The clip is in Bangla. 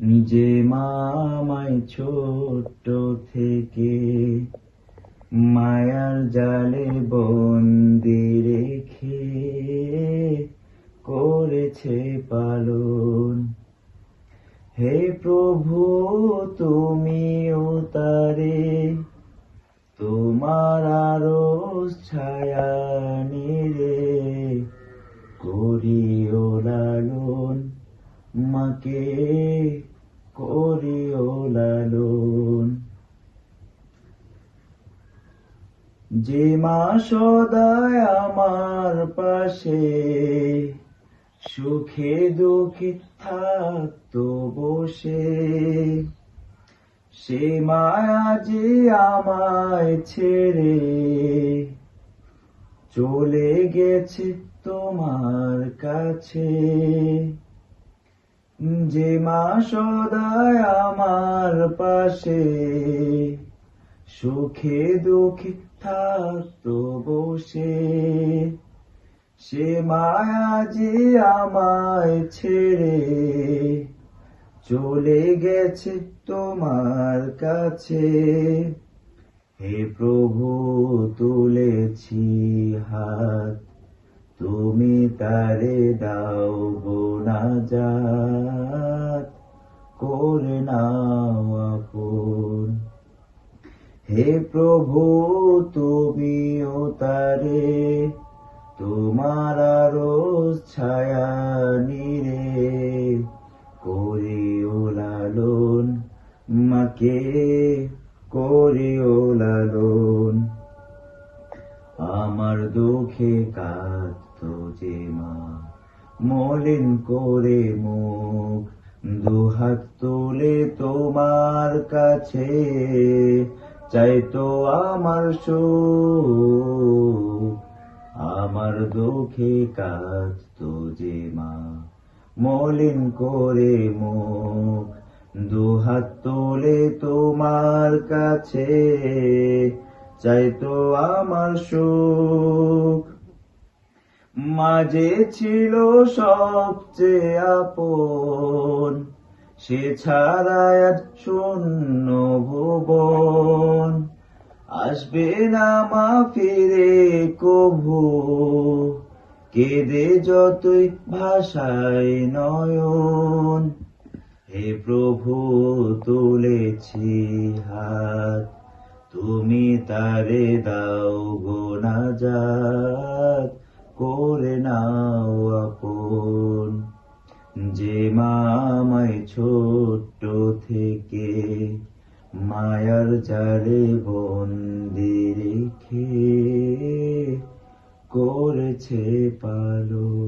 যে মামায় ছোট্ট থেকে মায়ার জালে বন্দি রেখে করেছে পালন। হে প্রভু, তুমিও তারে, তোমার আরও ছায়া করিও লালন যে মা সদায় আমার পাশে, সুখে দুঃখে থাকতো বসে। সে মায়া যে আমায় ছেড়ে চলে গেছে তোমার কাছে। যে মা সদায় আমার পাশে, সুখে দুঃখে থাকতো বসে। সে মায়া যে আমায় ছেড়ে চলে গেছে তোমার কাছে, হে প্রভু তুলেছি হাত। তুমি তারে দাও গোনা যাত করে নাও আপন। হে প্রভু, তুমিও তারে, তোমার আরও ছায়া নিরে, করিও লালন, মাকে করিও লালন। আমার দুঃখে কাঁদত যে মা। মলিন করে মুখ দুহাত তুলে তোমার কাছে। চাইতো আমার সুখ, আমার দুঃখে কাঁদত যে মা। মলিন করে মুখ দুহাত তোলে তোমার কাছে। চাইতো আমার সুখ মাঝে ছিল সবচেয়ে আপন, সে ছাড়া শূন্য ভুবন। আসবে না মা ফিরে কভু, কেঁদে যতই ভাষায় নয়ন। হে প্রভু, তুলেছি হাত, তুমি তারে দাও গোনা যাত করে নাও আপন। যে মামায় ছোট্ট থেকে মায়ার জালে বন্দি রেখে করেছে পালন।